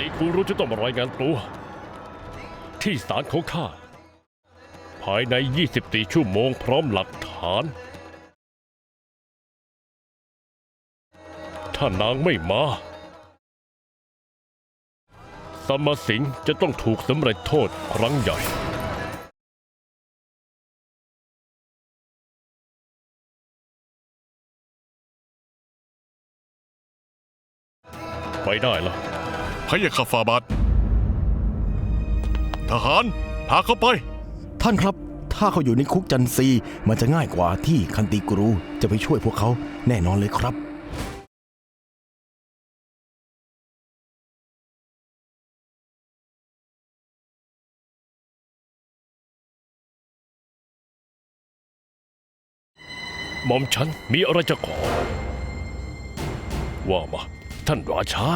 ติกูรู้จะต้องมารายงานตัว ที่ศาลของข้า ภายใน 24 ชั่วโมงพร้อมหลักฐาน ถ้านางไม่มาสมสิงจะต้องถูกสำเร็จโทษครั้งใหญ่ไปได้แล้ว พระยาคาฟาบาททหารพาเขาไป ท่านครับ ถ้าเขาอยู่ในคุกจันซีมันจะง่ายกว่าที่คันติกรูจะไปช่วยพวกเขาแน่นอนเลยครับ หม่อมฉันมีอะไรจะขอ ว่ามา ท่านราชา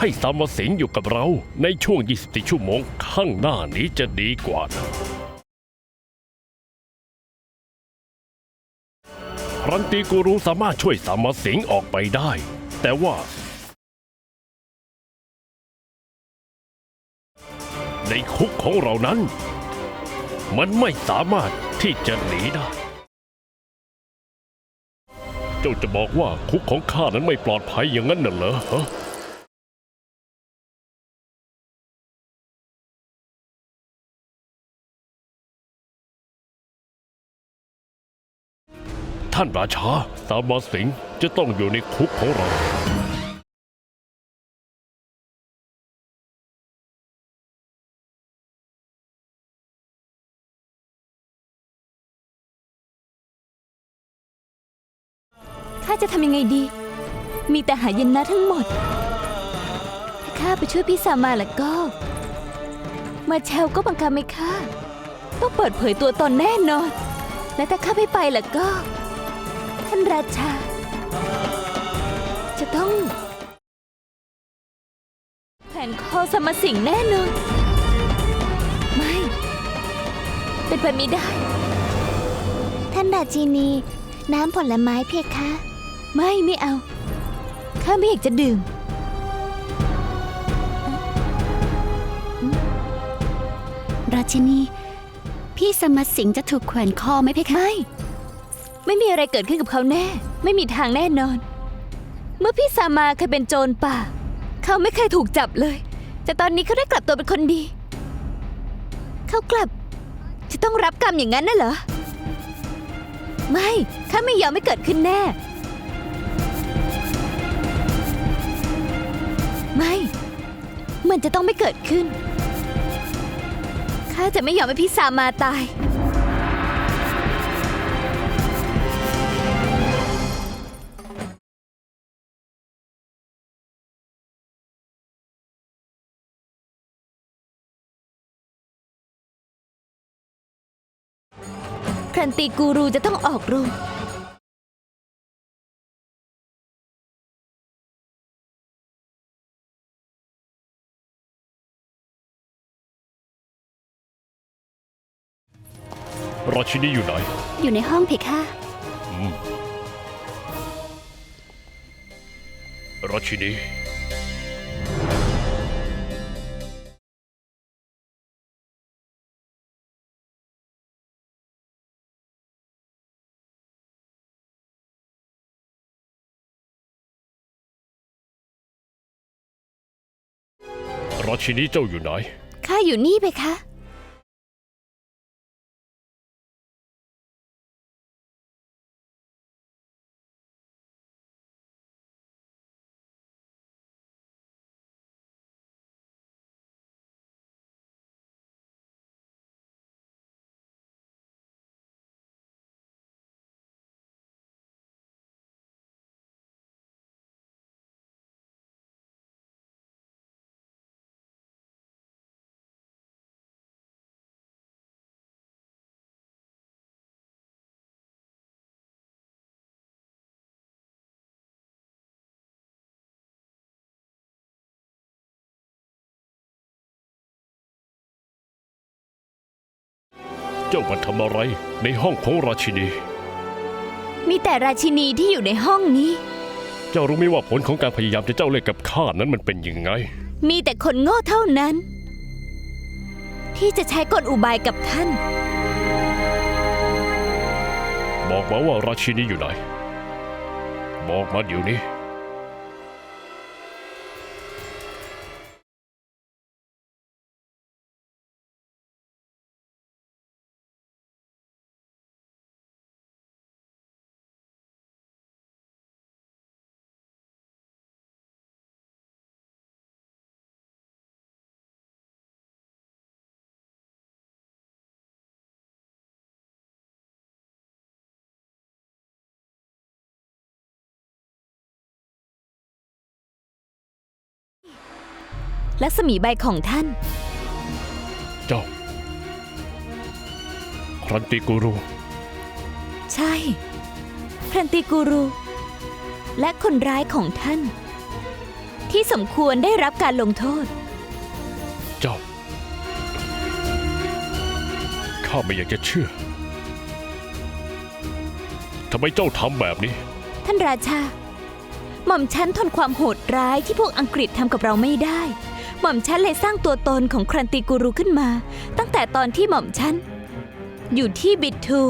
ให้สามสิงอยู่กับเราในช่วง 24 ชั่วโมงข้างหน้านี้จะดีกว่านะรันตีกูรูสามารถช่วยสามสิงออกไปได้ แต่ว่า ในคุกของเรานั้น มันไม่สามารถที่จะหนีได้ เจ้าจะบอกว่าคุกของข้านั้นไม่ปลอดภัยอย่างนั้นน่ะเหรอ ท่านราชาสามาสิงจะต้องอยู่ในคุกของเรา ข้าจะทำยังไงดี มีแต่หายนนะทั้งหมด ถ้าข้าไปช่วยพี่สามาแล้วก็ มาเชลก็บังคับไม่ข้าต้องเปิดเผยตัวตนแน่นอน และถ้าข้าไม่ไปแล้วก็ ท่านราชา จะต้องแผนคอสมสิงห์แน่นอน ไม่ เป็นไปไม่ได้ ท่านราชินี น้ำผลไม้เพคะ ไม่ไม่เอา ข้าไม่อยากจะดื่ม ราชินี พี่สมัสสิงห์จะถูกแขวนคอไหมเพคะ ไม่ ไม่มีอะไรเกิดขึ้นกับเขาแน่ ไม่มีทางแน่นอน เมื่อพี่ซามาเคยเป็นโจรป่า เขาไม่เคยถูกจับเลย แต่ตอนนี้เขาได้กลับตัวเป็นคนดี เขากลับ จะต้องรับกรรมอย่างนั้นน่ะเหรอ ไม่ข้าไม่ยอมไม่เกิดขึ้นแน่ ไม่ มันจะต้องไม่เกิดขึ้นข้าจะไม่ยอมให้พี่ซามาตาย นติกูรูจะต้องออกโรงราชินีอยู่ไหน อยู่ในห้องเพคะราชินี ชินีเจ้าอยู่ไหน ข้าอยู่นี่ไปคะ เจ้ามาทำอะไรในห้องของราชินี มีแต่ราชินีที่อยู่ในห้องนี้ เจ้ารู้ไหมว่าผลของการพยายามจะเจ้าเล่ห์กับข้านั้นมันเป็นยังไง มีแต่คนโง่เท่านั้น ที่จะใช้กลอุบายกับท่าน บอกมาว่าราชินีอยู่ไหน บอกมาเดี๋ยวนี้ และสมีใบของท่าน เจ้า ครันติกูรู ใช่ พรันติกูรู และคนร้ายของท่าน ที่สมควรได้รับการลงโทษ เจ้า ข้าไม่อยากจะเชื่อ ทำไมเจ้าทำแบบนี้ ท่านราชา หม่อมฉันทนความโหดร้ายที่พวกอังกฤษทำกับเราไม่ได้ หม่อมฉันเลยสร้างตัวตนของครันติกูรูขึ้นมา ตั้งแต่ตอนที่หม่อมฉันอยู่ที่บิดทู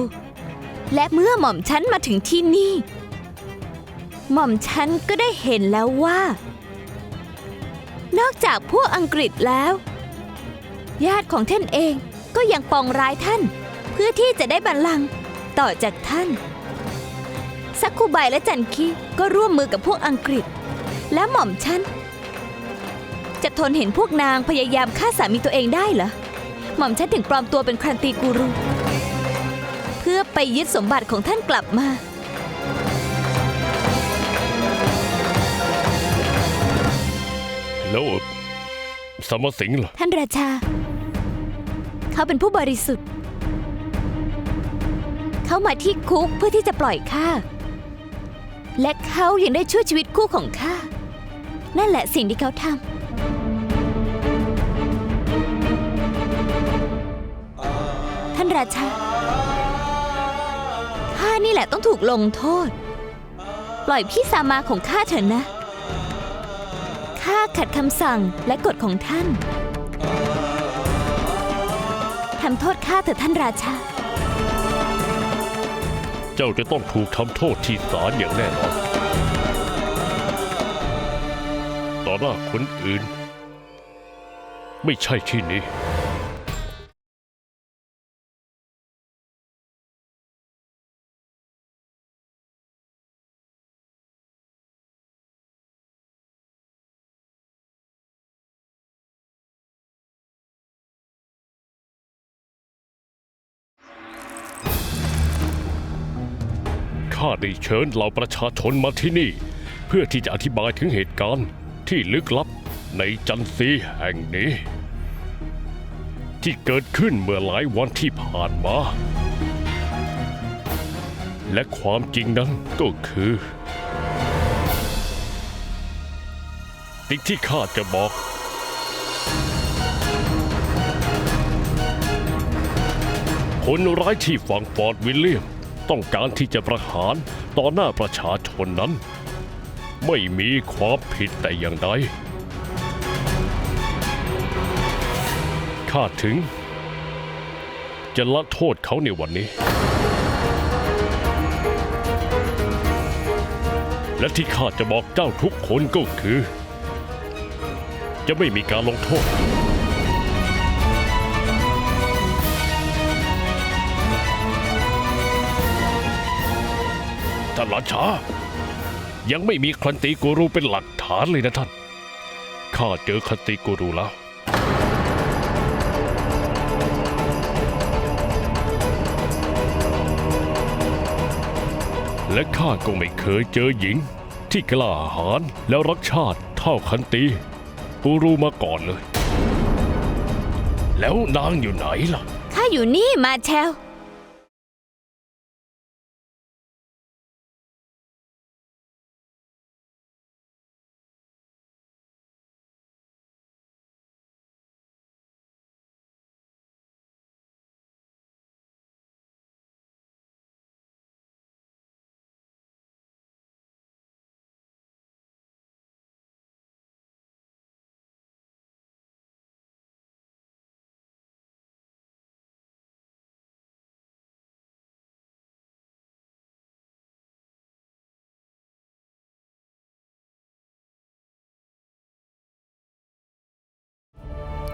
และเมื่อหม่อมฉันมาถึงที่นี่ หม่อมฉันก็ได้เห็นแล้วว่า นอกจากพวกอังกฤษแล้ว ญาติของท่านเองก็ยังปองร้ายท่าน เพื่อที่จะได้บัลลังก์ต่อจากท่านซักคูไบและจันคิก็ร่วมมือกับพวกอังกฤษ และหม่อมฉัน จะทนเห็นพวกนางพยายามฆ่าสามีตัวเองได้เหรอ หม่อมฉันถึงปลอมตัวเป็นครันตีกูรู เพื่อไปยึดสมบัติของท่านกลับมา แล้วเอ่อสมสิงห์ล่ะ ท่านราชา เขาเป็นผู้บริสุทธิ์ เขามาที่คุกเพื่อที่จะปล่อยข้า และเขายังได้ช่วยชีวิตคู่ของข้า นั่นแหละสิ่งที่เขาทำานราชา ข้านี่แหละต้องถูกลงโทษ ปล่อยพี่สามาของข้าเถอะนะ ข้าขัดคำสั่งและกฎของท่าน ทำโทษข้าเถอะท่านราชา เจ้าจะต้องถูกทำโทษที่ศาลอย่างแน่นอน ต่อหน้าคนอื่น ไม่ใช่ที่นี้ ได้เชิญเหล่าประชาชนมาที่นี่ เพื่อที่จะอธิบายถึงเหตุการณ์ที่ลึกลับในจันซีแห่งนี้ ที่เกิดขึ้นเมื่อหลายวันที่ผ่านมา และความจริงนั้นก็คือสิ่งที่ข้าจะบอกคนร้ายที่ฝังฟอร์ดวิลเลียม ต้องการที่จะประหารต่อหน้าประชาชนนั้น ไม่มีความผิดแต่อย่างใดข้าถึง จะละโทษเขาในวันนี้ และที่ข้าจะบอกเจ้าทุกคนก็คือ จะไม่มีการลงโทษ ชายังไม่มีคันติกูรูเป็นหลักฐานเลยนะท่าน ข้าเจอคันติกูรูแล้ว และข้าก็ไม่เคยเจอหญิง ที่กล้าหาญแล้วรักชาติเท่าคันตีกูรูมาก่อนเลย แล้วนางอยู่ไหนล่ะ ข้าอยู่นี่มาแชล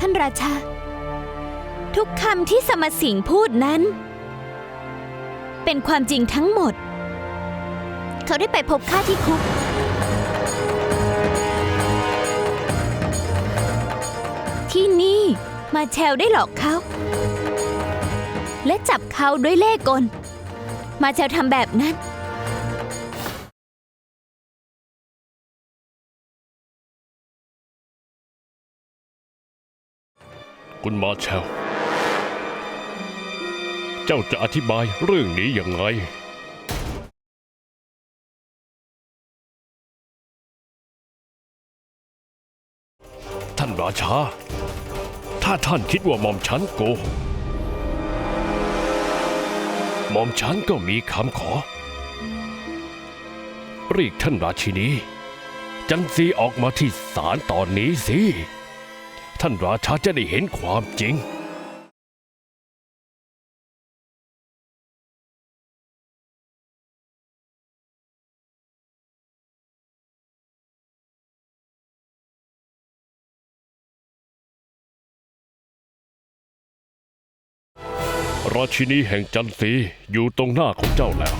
ท่านราชา ทุกคำที่สมสิงพูดนั้น เป็นความจริงทั้งหมด เขาได้ไปพบข้าที่คุก ที่นี่มาแชลได้หลอกเขา และจับเขาด้วยเล่ห์กล มาแชลทำแบบนั้น คุณมาเชล เจ้าจะอธิบายเรื่องนี้ยังไงท่านราชา ถ้าท่านคิดว่าหม่อมฉันโกหกหม่อมฉันก็มีคำขอ เรียกท่านราชินี จันซีออกมาที่ศาลตอนนี้สิ ท่านราชาจะได้เห็นความจริง ราชินีแห่งจันทรีอยู่ตรงหน้าของเจ้าแล้ว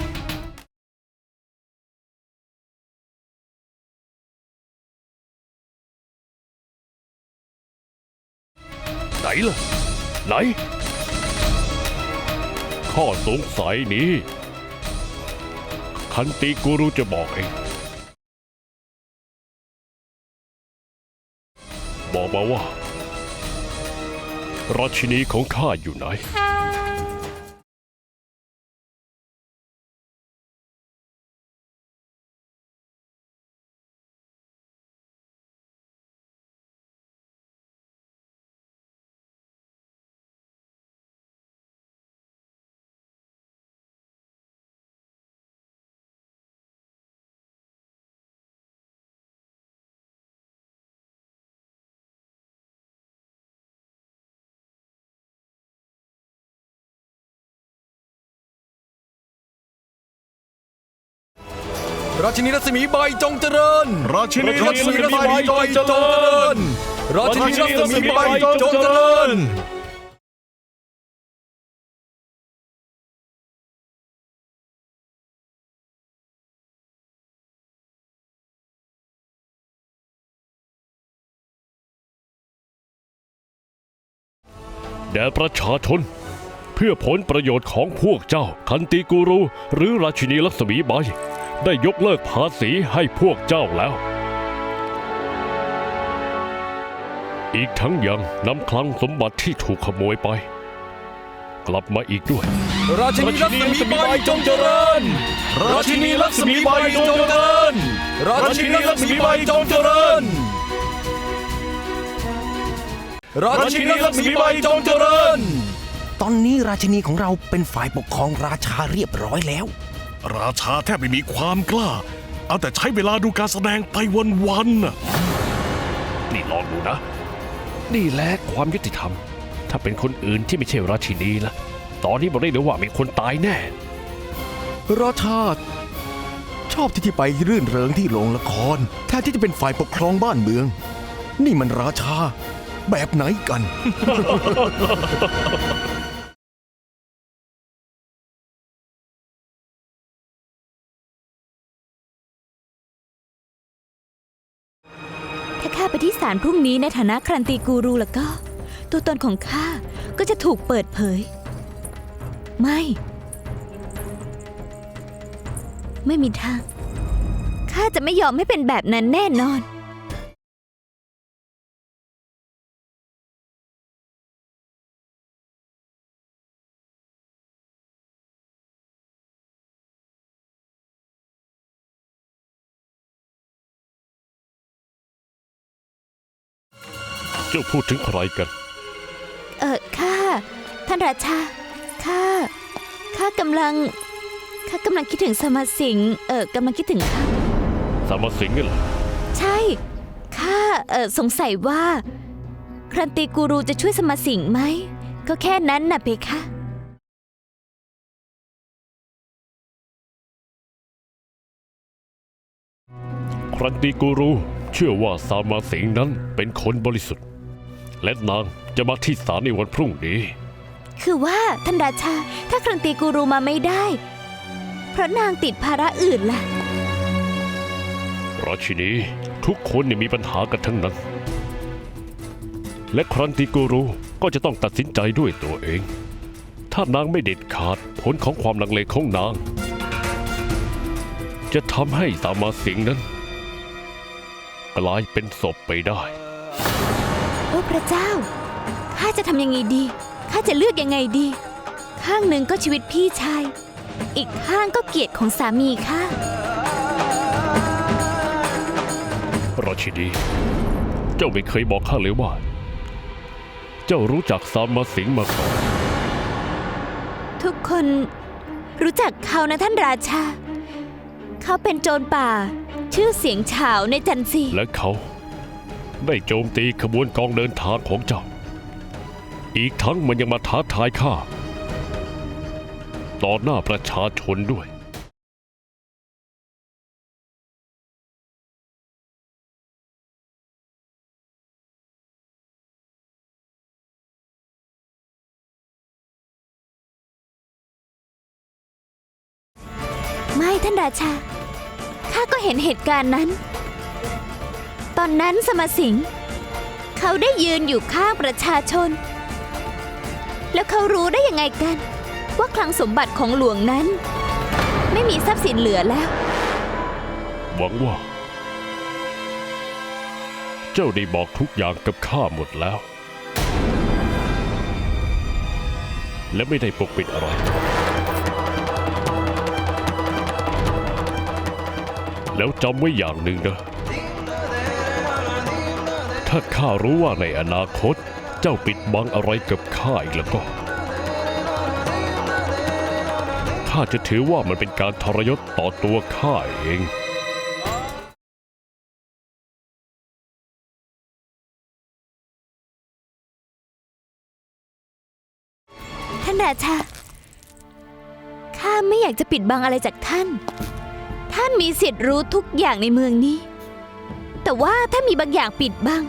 ล่ะ ไหน ข้อสงสัยนี้ คันติกูรูจะบอกเอง บอกมาว่าราชินีของข้าอยู่ไหน ราชินีรัศมีใบจงเจริญ ราชินีรารัชิศนีมีรัศมีใบใบจจงงเจเจริริญญราชินีรัศมีใบจงเจริญแด่ประชาชน เพื่อผลประโยชน์ของพวกเจ้าคันติกูรู หรือราชินีลักษมีใบ ได้ยกเลิกภาษีให้พวกเจ้าแล้ว อีกทั้งยังนำคลังสมบัติที่ถูกขโมยไป กลับมาอีกด้วย ราชินีรัศมีใบจงเจริญ ราชินีรัศมีใบจงเจริญ ราชินีรัศมีใบจงเจริญ ราชินีรัศมีใบจงเจริญ ตอนนี้ราชินีของเราเป็นฝ่ายปกครองราชาเรียบร้อยแล้ว ราชาแทบไม่มีความกล้า เอาแต่ใช้เวลาดูการแสดงไปวันๆน่ะนี่ลองดูนะ นี่แหละความยุติธรรม ถ้าเป็นคนอื่นที่ไม่ใช่ราชินีละตอนนี้บอกได้เลยว่ามีคนตายแน่ ราชาชอบที่ที่ไปรื่นเริงที่โรงละครแทนที่จะเป็นฝ่ายปกครองบ้านเมือง นี่มันราชาแบบไหนกัน ข้าไปที่ศาลพรุ่งนี้ในฐานะครันตีกูรูแล้วก็ ตัวตนของข้าก็จะถูกเปิดเผย ไม่ ไม่มีทาง ข้าจะไม่ยอมให้เป็นแบบนั้นแน่นอน จ้าพูดถึงใครกัน เออข้าท่านราชาข้าข้ากำลังข้ากำลังคิดถึงสมาสิงห์เออกำลังคิดถึงข้าสามสิงห์เหรอใช่ข้าเออสงสัยว่า ครันตีกูรูจะช่วยสมาสิงห์ไหมก็แค่นั้นน่ะเพคะครันติกูรูเชื่อว่าสามาสิงห์นั้นเป็นคนบริสุทธิ์ และนางจะมาที่ศาลในวันพรุ่งนี้ คือว่าท่านราชา ถ้าครันตีกูรูมาไม่ได้ เพราะนางติดภาระอื่นล่ะ ราชินีทุกคนเนี่ยมีปัญหากันทั้งนั้น และครันติกูรูก็จะต้องตัดสินใจด้วยตัวเอง ถ้านางไม่เด็ดขาดผลของความลังเลของนาง จะทำให้สามาสิงห์นั้น กลายเป็นศพไปได้โอ้พ ระเจ้า ข้าจะทำยังไงดี ข้าจะเลือกยังไงดี ข้างหนึ่งก็ชีวิตพี่ชาย อีกข้างก็เกียรติของสามีข้า ราชินี เจ้าไม่เคยบอกข้าเลยว่า เจ้ารู้จักสามาสิงห์มาก่อนทุกคนรู้จักเขานะท่านราชา เขาเป็นโจรป่า ชื่อเสียงเฉาวในจันซีและเขา ได้โจมตีขบวนกองเดินทางของเจ้า อีกทั้งมันยังมาท้าทายข้าต่อหน้าประชาชนด้วยไม่ท่านราชา ข้าก็เห็นเหตุการณ์นั้น อนนั้นสมสิงห์เขาได้ยืนอยู่ข้างประชาชน แล้วเขารู้ได้ยังไงกัน ว่าคลังสมบัติของหลวงนั้น ไม่มีทรัพย์สินเหลือแล้ว หวังว่า เจ้าได้บอกทุกอย่างกับข้าหมดแล้ว และไม่ได้ปกปิดอะไร แล้วจำไว้อย่างหนึ่งนะ ถ้าข้ารู้ว่าในอนาคต เจ้าปิดบังอะไรกับข้าอีกแล้วก็ ข้าจะถือว่ามันเป็นการทรยศต่อตัวข้าเองท่านราชา ข้าไม่อยากจะปิดบังอะไรจากท่าน ท่านมีสิทธิ์รู้ทุกอย่างในเมืองนี้ แต่ว่าถ้ามีบางอย่างปิดบัง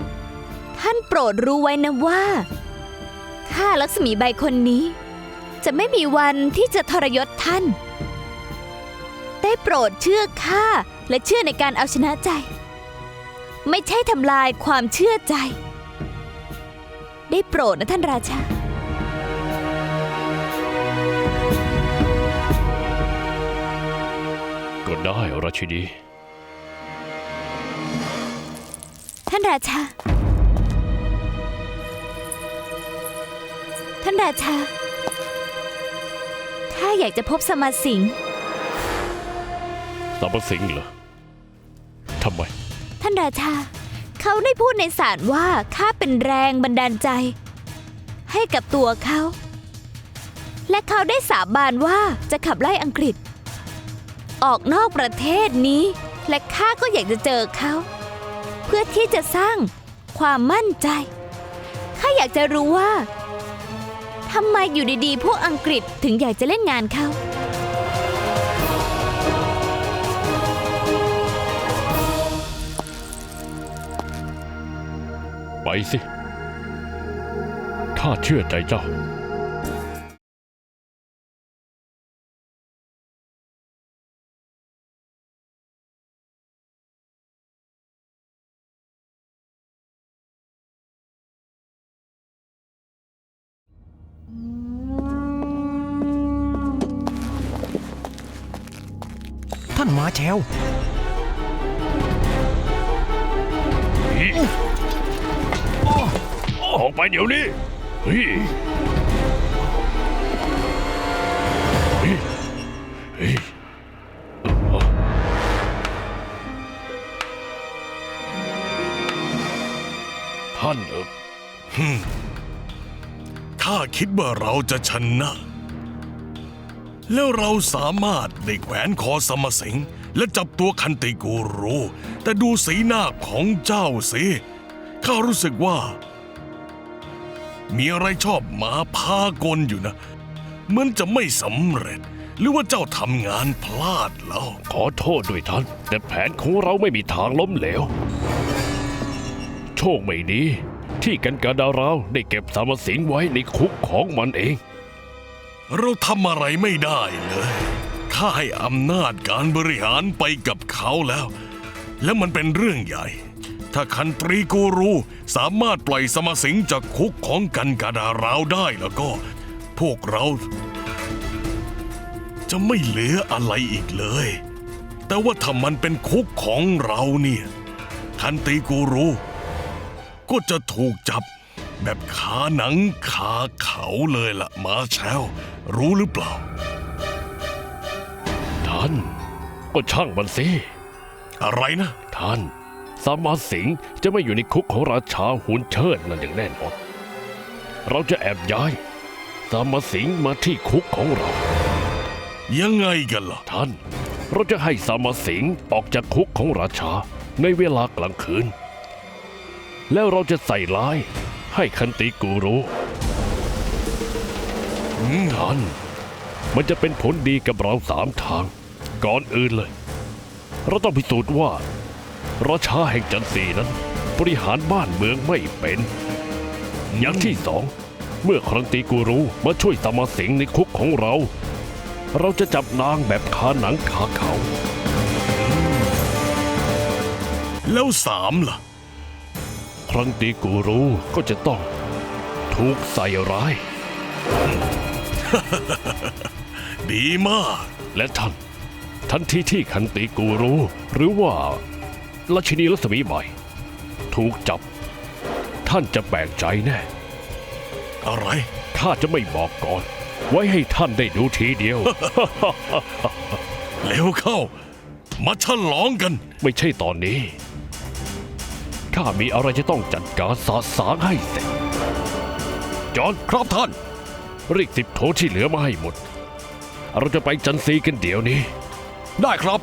ท่านโปรดรู้ไว้นะว่า ข้าลักษมีใบคนนี้ จะไม่มีวันที่จะทรยศท่าน ได้โปรดเชื่อข้าและเชื่อในการเอาชนะใจ ไม่ใช่ทำลายความเชื่อใจ ได้โปรดนะท่านราชาก็ได้ราชินี ท่านราชา ท่านราชา ข้าอยากจะพบสมาสิงห์สามสิงห์เหรอทำไม ท่านราชา เขาได้พูดในศาลว่าข้าเป็นแรงบันดาลใจ ให้กับตัวเขา และเขาได้สาบานว่าจะขับไล่อังกฤษ ออกนอกประเทศนี้ และข้าก็อยากจะเจอเขา เพื่อที่จะสร้างความมั่นใจข้าอยากจะรู้ว่า ทำไมอยู่ดีๆ พวกอังกฤษถึงอยากจะเล่นงานเขา ไปสิ ข้าเชื่อใจเจ้าานมาแชวออกไปเดี๋ยวนี้เฮ้ยเฮ้ยเฮ้ยเอ่อท่านเออข้าคิดว่าเราจะชนะ แล้วเราสามารถได้แขวนคอสมสิง และจับตัวคันติกูรู แต่ดูสีหน้าของเจ้าสิข้ารู้สึกว่า มีอะไรชอบหมาพากลอยู่นะเหมือนจะไม่สำเร็จ หรือว่าเจ้าทำงานพลาดแล้ว ขอโทษด้วยท่าน แต่แผนของเราไม่มีทางล้มเหลว โชคไม่ดีที่กันกาดาราวได้เก็บสามสิงไว้ในคุกของมันเอง เราทำอะไรไม่ได้เลยข้าให้อำนาจการบริหารไปกับเขาแล้ว และมันเป็นเรื่องใหญ่ ถ้าคันตรีกูรูสามารถปล่อยสมสิงจากคุกของกันกาดาราวได้แล้วก็ พวกเรา จะไม่เหลืออะไรอีกเลย แต่ว่าถ้ามันเป็นคุกของเราเนี่ย คันตรีกูรูก็จะถูกจับ แบบขาหนังขาเขาเลยล่ะ มาแชลรู้หรือเปล่า ท่าน ก็ช่างมันสิ อะไรนะ ท่านสามารถสิงห์จะไม่อยู่ในคุกของราชาหุนเชิดนั่นอย่างแน่นอน เราจะแอบย้ายสามารถสิงห์มาที่คุกของเรา ยังไงกันล่ะ ท่าน เราจะให้สามารถสิงห์ออกจากคุกของราชาในเวลากลางคืน แล้วเราจะใส่ร้าย ให้คันติกูรู้ท่านมันจะเป็นผลดีกับเราสามทาง ก่อนอื่นเลย เราต้องพิสูจน์ว่าราชาแห่งจันทรีนั้น บริหารบ้านเมืองไม่เป็น อย่างที่สอง เมื่อครันติกูรูมาช่วยสมาสิงห์ในคุกของเรา เราจะจับนางแบบคาหนังคาเขา แล้วสามล่ะ รันติกูรูก็จะต้องถูกใส่ร้าย ดีมาก และท่าน ทันทีที่คันติกูรูหรือว่าราชินีรัศมีใหม่ถูกจับ ท่านจะแปลกใจแน่ อะไร ข้าจะไม่บอกก่อน ไว้ให้ท่านได้ดูทีเดียว เร็วเข้า มาฉลองกัน ไม่ใช่ตอนนี้ ข้ามีอะไรจะต้องจัดการสาสางให้เสร็จ จอห์นครับท่าน เรียกสิบโถที่เหลือมาให้หมด เราจะไปจันซีกันเดี๋ยวนี้ ได้ครับ